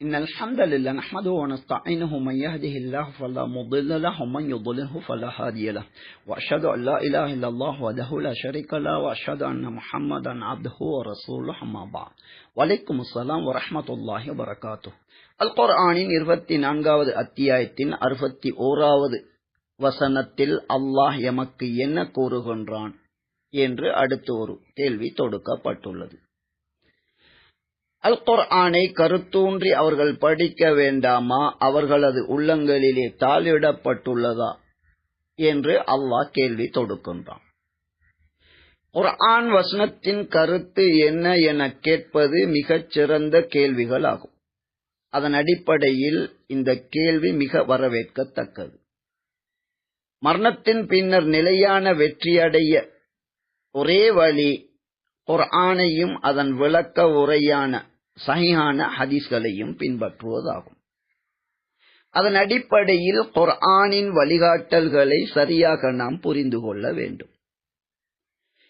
إن الحمد لله نحمده ونستعينه من يهده الله فلا مضل له ومن يضلله فلا هادي له وأشهد أن لا إله إلا الله وحده لا شريك له وأشهد أن محمدا عبده ورسوله أما بعد வலைக்கும் அஸ்லாம் வரமத்துல்லாஹி வரகாத்து அல் குர்ஆனின் இருபத்தி நான்காவது அத்தியாயத்தின் அறுபத்தி ஓராவது வசனத்தில் அல்லாஹ் எமக்கு என்ன கூறுகின்றான் என்று அடுத்து ஒரு கேள்வி தொடுக்கப்பட்டுள்ளது அல் குர்ஆனை கருத்தூன்றி அவர்கள் படிக்க வேண்டாமா? அவர்களது உள்ளங்களிலே தாளிடப்பட்டுள்ளதா? என்று அல்லாஹ் கேள்வி தொடுக்கின்றான். குர்ஆன் வசனத்தின் கருத்து என்ன என கேட்பது மிகச் சிறந்த கேள்விகள் ஆகும் அதன் அடிப்படையில் இந்த கேள்வி மிக வரவேற்கத்தக்கது. மரணத்தின் பின்னர் நிலையான வெற்றியடைய ஒரே வழி குர்ஆனையும் அதன் விளக்க உரையான சஹிஹான ஹதீஸ்களையும் பின்பற்றுவதாகும். அதன் அடிப்படையில் குர்ஆனின் வழிகாட்டல்களை சரியாக நாம் புரிந்து கொள்ள வேண்டும்.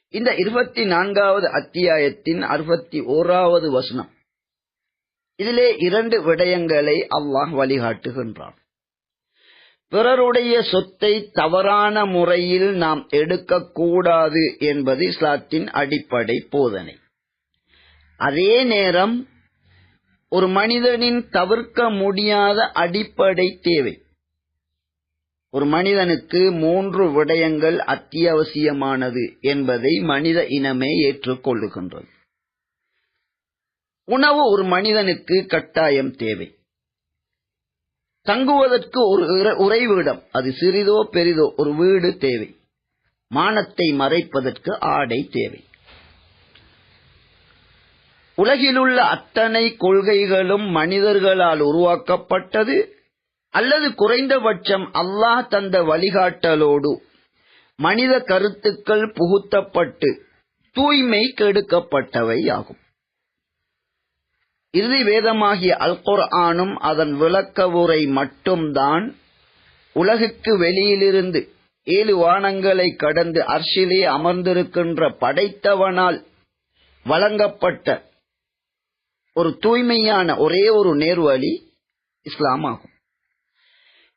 இந்த இருபத்தி நான்காவது அத்தியாயத்தின் அறுபத்தி ஓராவது வசனம். இதிலே இரண்டு விடயங்களை அல்லாஹ் வழிகாட்டுகின்றான். பிறருடைய சொத்தை தவறான முறையில் நாம் எடுக்கக்கூடாது என்பது இஸ்லாத்தின் அடிப்படை போதனை. அதே நேரம் ஒரு மனிதனின் தவிர்க்க முடியாத அடிப்படை தேவை. ஒரு மனிதனுக்கு மூன்று விடயங்கள் அத்தியாவசியமானது என்பதை மனித இனமே ஏற்றுக்கொள்ளுகின்றது. உணவு ஒரு மனிதனுக்கு கட்டாயம் தேவை. தங்குவதற்கு ஒரு உறைவிடம் அது சிறிதோ பெரிதோ ஒரு வீடு தேவை. மானத்தை மறைப்பதற்கு ஆடை தேவை. உலகிலுள்ள அத்தனை கொள்கைகளும் மனிதர்களால் உருவாக்கப்பட்டது அல்லது குறைந்தபட்சம் அல்லாஹ் தந்த வழிகாட்டலோடு மனித கருத்துக்கள் புகுத்தப்பட்டு தூய்மை கெடுக்கப்பட்டவை ஆகும். இறுதி வேதமாகிய அல்கொர் ஆனும் அதன் விளக்க உரை மட்டும்தான் உலகுக்கு வெளியிலிருந்து ஏழு வானங்களை கடந்து அர்ஷிலே அமர்ந்திருக்கின்ற படைத்தவனால் வழங்கப்பட்ட ஒரு தூய்மையான ஒரே ஒரு நேர்வழி இஸ்லாம் ஆகும்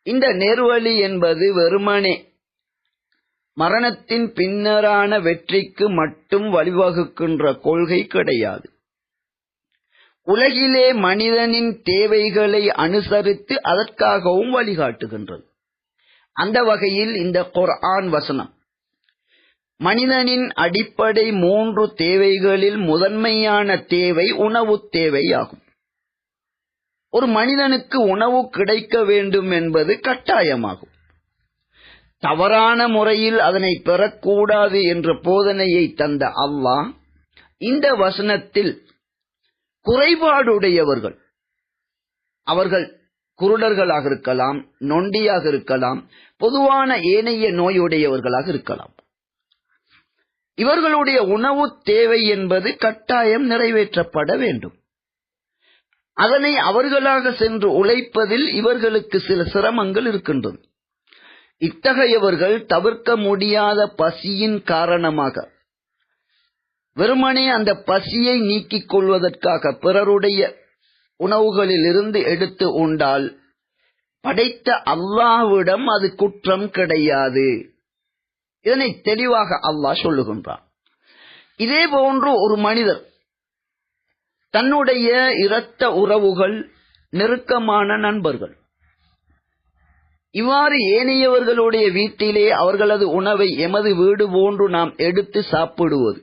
இந்த நேர்வழி என்பது வெறுமனே மரணத்தின் பின்னரான வெற்றிக்கு மட்டும் வழிவகுக்கின்ற கொள்கை கிடையாது. உலகிலே மனிதனின் தேவைகளை அனுசரித்து அதற்காகவும் வழிகாட்டுகின்றது. அந்த வகையில் இந்த குர்ஆன் வசனம் மனிதனின் அடிப்படை மூன்று தேவைகளில் முதன்மையான தேவை உணவு தேவையாகும். ஒரு மனிதனுக்கு உணவு கிடைக்க வேண்டும் என்பது கட்டாயமாகும். தவறான முறையில் அதனை பெறக்கூடாது என்ற போதனையை தந்த அல்லாஹ் இந்த வசனத்தில் குறைபாடுடையவர்கள் அவர்கள் குருடர்களாக இருக்கலாம் நொண்டியாக இருக்கலாம் பொதுவான ஏனைய நோயுடையவர்களாக இருக்கலாம். இவர்களுடைய உணவு தேவை என்பது கட்டாயம் நிறைவேற்றப்பட வேண்டும். அதனை அவர்களாக சென்று உழைப்பதில் இவர்களுக்கு சில சிரமங்கள் இருக்கின்றது. இத்தகையவர்கள் தவிர்க்க முடியாத பசியின் காரணமாக வெறுமனே அந்த பசியை நீக்கிக் கொள்வதற்காக பிறருடைய உணவுகளில் இருந்து எடுத்து உண்டால் படைத்த அல்லாவிடம் அது குற்றம் கிடையாது. இதனை தெளிவாக அல்லாஹ் சொல்லுகின்றான். இதே போன்று ஒரு மனிதர் தன்னுடைய இரத்த உறவுகள் நெருக்கமான நண்பர்கள். இவ்வாறு ஏனையவர்களுடைய வீட்டிலே அவர்களது உணவை எமது வீடு போன்று நாம் எடுத்து சாப்பிடுவது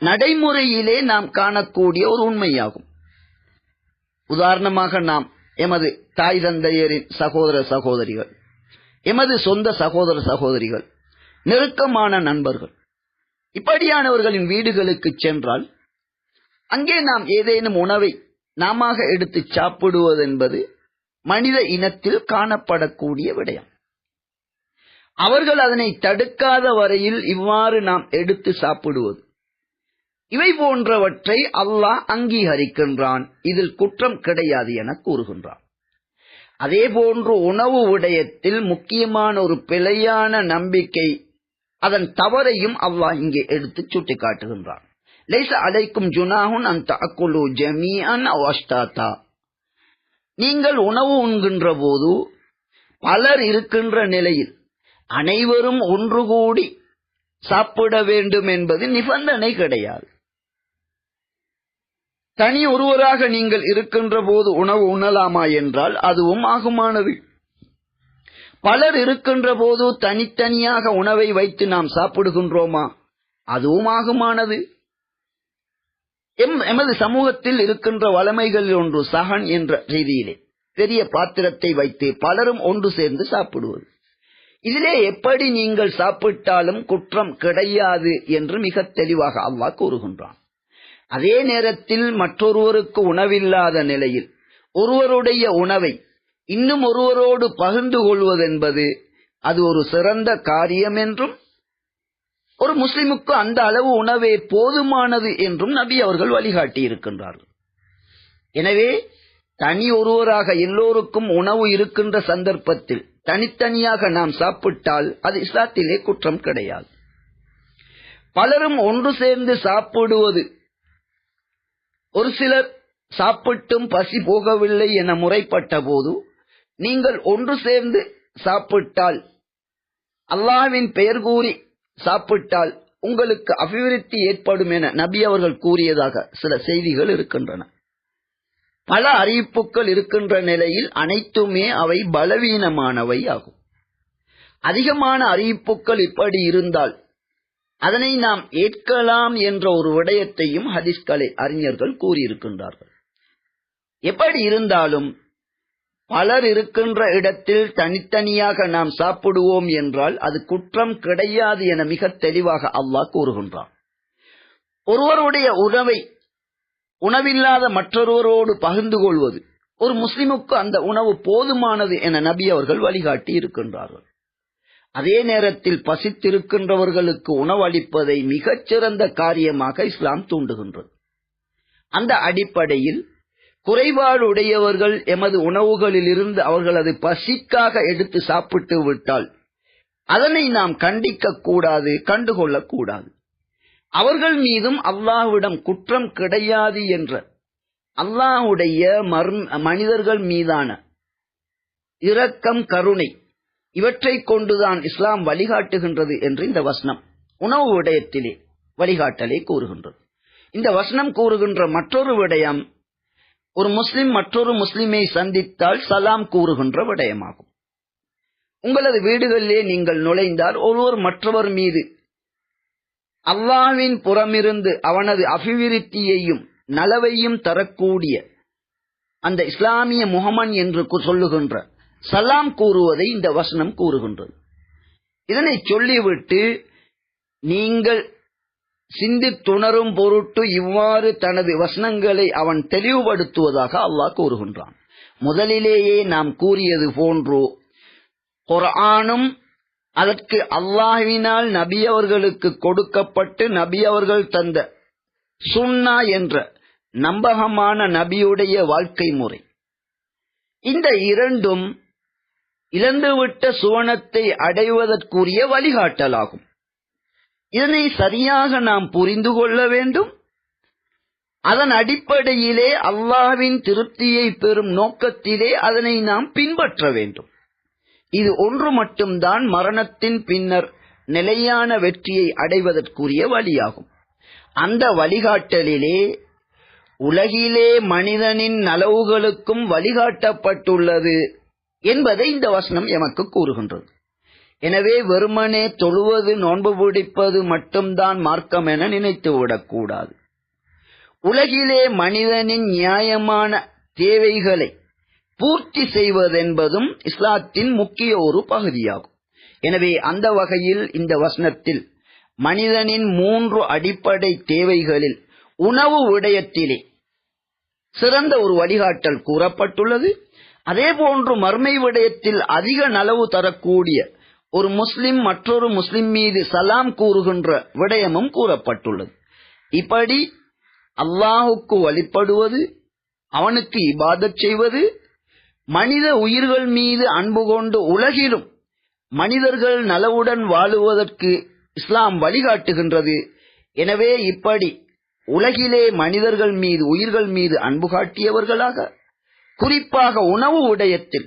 நடைமுறையிலே நாம் காணக்கூடிய ஒரு உண்மையாகும். உதாரணமாக நாம் எமது தாய் தந்தையரின் சகோதர சகோதரிகள் எமது சொந்த சகோதர சகோதரிகள் நெருக்கமான நண்பர்கள். இப்படியானவர்களின் வீடுகளுக்கு சென்றால் அங்கே நாம் ஏதேனும் உணவை நாம எடுத்து சாப்பிடுவது என்பது மனித இனத்தில் காணப்படக்கூடிய விடயம். அவர்கள் அதனை தடுக்காத வரையில் இவ்வாறு நாம் எடுத்து சாப்பிடுவது. இவை போன்றவற்றை அல்லாஹ் அங்கீகரிக்கின்றான். இதில் குற்றம் கிடையாது என கூறுகின்றான். அதே போன்று உணவு விடயத்தில் முக்கியமான ஒரு பிழையான நம்பிக்கை அதன் தவறையும் அல்லாஹ் இங்கே எடுத்து சுட்டிக்காட்டுகின்றான். லைச அலைக்கும் ஜுனாஹுன் அந்த அக்குலு ஜமீஅன் அவஸ்தாத்தா நீங்கள் உணவு உண்கின்ற போது பலர் இருக்கின்ற நிலையில் அனைவரும் ஒன்று கூடி சாப்பிட வேண்டும் என்பது நிபந்தனை கிடையாது. தனி ஒருவராக நீங்கள் இருக்கின்ற போது உணவு உண்ணலாமா என்றால் அதுவும் ஆகுமானது. பலர் இருக்கின்ற போது தனித்தனியாக உணவை வைத்து நாம் சாப்பிடுகின்றோமா? அதுவும் ஆகுமானது எம் எமது சமூகத்தில் இருக்கின்ற வளமைகளில் ஒன்று சகன் என்ற ரீதியிலே பெரிய பாத்திரத்தை வைத்து பலரும் ஒன்று சேர்ந்து சாப்பிடுவது. இதிலே எப்படி நீங்கள் சாப்பிட்டாலும் குற்றம் கிடையாது என்று மிக தெளிவாக அவ்வா கூறுகின்றான். அதே நேரத்தில் மற்றொருவருக்கு உணவில்லாத நிலையில் ஒருவருடைய உணவை இன்னும் ஒருவரோடு பகிர்ந்து கொள்வதென்பது அது ஒரு சிறந்த காரியம் என்றும் ஒரு முஸ்லிமுக்கு அந்த அளவு உணவே போதுமானது என்றும் நபி அவர்கள் வழிகாட்டி இருக்கின்றார்கள் எனவே தனி ஒருவராக எல்லோருக்கும் உணவு இருக்கின்ற சந்தர்ப்பத்தில் தனித்தனியாக நாம் சாப்பிட்டால் அது இஸ்லாத்திலே குற்றம் கிடையாது. பலரும் ஒன்று சேர்ந்து சாப்பிடுவது ஒரு சிலர் சாப்பிட்டும் பசி போகவில்லை என முறைப்பட்ட போது நீங்கள் ஒன்று சேர்ந்து சாப்பிட்டால் அல்லாவின் பெயர் கூறி சாப்பிட்டால் உங்களுக்கு அபிவிருத்தி ஏற்படும் என நபி அவர்கள் கூறியதாக சில செய்திகள் இருக்கின்றன. பல அறிவிப்புகள் இருக்கின்ற நிலையில் அனைத்துமே அவை பலவீனமானவை ஆகும். அதிகமான அறிவிப்புகள் இப்படி இருந்தால் அதனை நாம் ஏற்கலாம் என்ற ஒரு விடயத்தையும் ஹதீஸ்களை அறிஞர்கள் கூறியிருக்கின்றார்கள். எப்படி இருந்தாலும் பலர் இருக்கின்ற இடத்தில் தனித்தனியாக நாம் சாப்பிடுவோம் என்றால் அது குற்றம் கிடையாது என மிக தெளிவாக அல்லாஹ் கூறுகின்றான். ஒருவருடைய உணவை உணவில்லாத மற்றொருவரோடு பகிர்ந்து கொள்வது ஒரு முஸ்லிமுக்கு அந்த உணவு போதுமானது என நபி அவர்கள் வழிகாட்டி இருக்கின்றார்கள். அதே நேரத்தில் பசித்திருக்கின்றவர்களுக்கு உணவளிப்பதை மிகச்சிறந்த காரியமாக இஸ்லாம் தூண்டுகின்றது. அந்த அடிப்படையில் குறைபாடுடையவர்கள் எமது உணவுகளில் இருந்து அவர்களது பசிக்காக எடுத்து சாப்பிட்டு விட்டால் அதனை நாம் கண்டிக்க கூடாது கண்டுகொள்ளக் கூடாது. அவர்கள் மீதும் அல்லாஹ்விடம் குற்றம் கிடையாது என்ற அல்லாஹுடைய மனிதர்கள் மீதான இரக்கம் கருணை இவற்றை கொண்டுதான் இஸ்லாம் வழிகாட்டுகின்றது என்று இந்த வசனம் உணவு விடயத்திலே வழிகாட்டலை கூறுகின்றது. இந்த வசனம் கூறுகின்ற மற்றொரு விடயம் ஒரு முஸ்லிம் மற்றொரு முஸ்லிமை சந்தித்தால் சலாம் கூறுகின்ற விடயமாகும். உங்களது வீடுகளிலே நீங்கள் நுழைந்தால் ஒருவர் மற்றவர் மீது அல்லாவின் புறமிருந்து அவனது அபிவிருத்தியையும் நலவையும் தரக்கூடிய அந்த இஸ்லாமிய முகமன் என்று சொல்லுகின்ற சலாம் கூறுவதை இந்த வசனம் கூறுகின்றது. இதனை சொல்லிவிட்டு நீங்கள் சிந்தித்துணரும் பொருட்டு இவ்வாறு தனது வசனங்களை அவன் தெளிவுபடுத்துவதாக அல்லாஹ் கூறுகின்றான். முதலிலேயே நாம் கூறியது போன்று குரானும் அதற்கு அல்லாஹினால் நபி அவர்களுக்கு கொடுக்கப்பட்டு நபி அவர்கள் தந்த சுன்னா என்ற நம்பகமான நபியுடைய வாழ்க்கை முறை. இந்த இரண்டும் இழந்துவிட்ட சுவனத்தை அடைவதற்குரிய வழிகாட்டலாகும். இதனை சரியாக நாம் புரிந்து கொள்ள வேண்டும். அதன் அடிப்படையிலே அல்லாவின் திருப்தியை பெறும் நோக்கத்திலே அதனை நாம் பின்பற்ற வேண்டும். இது ஒன்று மட்டும்தான் மரணத்தின் பின்னர் நிலையான வெற்றியை அடைவதற்குரிய வழியாகும். அந்த வழிகாட்டலிலே உலகிலே மனிதனின் நலவுகளுக்கும் வழிகாட்டப்பட்டுள்ளது என்பதை இந்த வசனம் எமக்கு கூறுகின்றது. எனவே வெறுமனே தொழுவது நோன்பு பிடிப்பது மட்டும்தான் மார்க்கம் என நினைத்து விடக்கூடாது. உலகிலே மனிதனின் நியாயமான தேவைகளை பூர்த்தி செய்வதென்பதும் இஸ்லாத்தின் முக்கிய ஒரு பகுதியாகும். எனவே அந்த வகையில் இந்த வசனத்தில் மனிதனின் மூன்று அடிப்படை தேவைகளில் உணவு விடயத்திலே சிறந்த ஒரு வழிகாட்டல் கூறப்பட்டுள்ளது. அதே போன்று மர்மை விடயத்தில் அதிக நலவு தரக்கூடிய ஒரு முஸ்லிம் மற்றொரு முஸ்லிம் மீது சலாம் கூறுகின்ற விடயமும் கூறப்பட்டுள்ளது. இப்படி அல்லாஹுக்கு வழிபடுவது அவனுக்கு இபாதச் செய்வது மனித உயிர்கள் மீது அன்பு கொண்டு உலகிலும் மனிதர்கள் நலவுடன் வாழுவதற்கு இஸ்லாம் வழிகாட்டுகின்றது. எனவே இப்படி உலகிலே மனிதர்கள் மீது உயிர்கள் மீது அன்பு காட்டியவர்களாக குறிப்பாக உணவு விடயத்தில்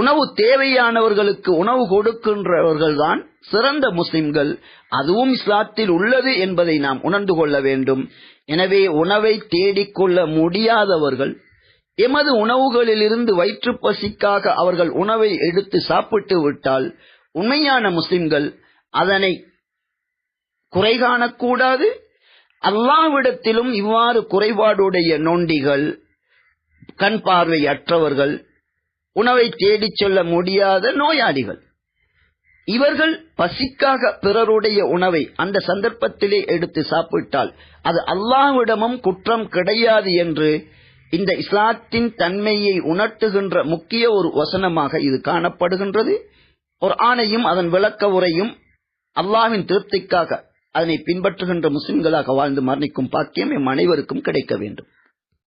உணவு தேவையானவர்களுக்கு உணவு கொடுக்கின்றவர்கள்தான் சிறந்த முஸ்லிம்கள். அதுவும் இஸ்லாத்தில் உள்ளது என்பதை நாம் உணர்ந்து கொள்ள வேண்டும். எனவே உணவை தேடிக்கொள்ள முடியாதவர்கள் எமது உணவுகளிலிருந்து வயிற்று பசிக்காக அவர்கள் உணவை எடுத்து சாப்பிட்டு விட்டால் உண்மையான முஸ்லிம்கள் அதனை குறை காணக்கூடாது. அல்லாவிடத்திலும் இவ்வாறு குறைபாடுடைய நொண்டிகள் கண் பார்வை அற்றவர்கள் உணவை தேடிச் செல்ல முடியாத நோயாளிகள். இவர்கள் பசிக்காக பிறருடைய உணவை அந்த சந்தர்ப்பத்திலே எடுத்து சாப்பிட்டால் அது அல்லாஹ்விடமும் குற்றம் கிடையாது என்று இந்த இஸ்லாத்தின் தன்மையை உணர்த்துகின்ற முக்கிய ஒரு வசனமாக இது காணப்படுகின்றது. ஒரு ஆணையும் அதன் விளக்க உரையும் அல்லாவின் திருப்திக்காக அதனை பின்பற்றுகின்ற முஸ்லிம்களாக வாழ்ந்து மரணிக்கும் பாக்கியம் எம் அனைவருக்கும் கிடைக்க வேண்டும்.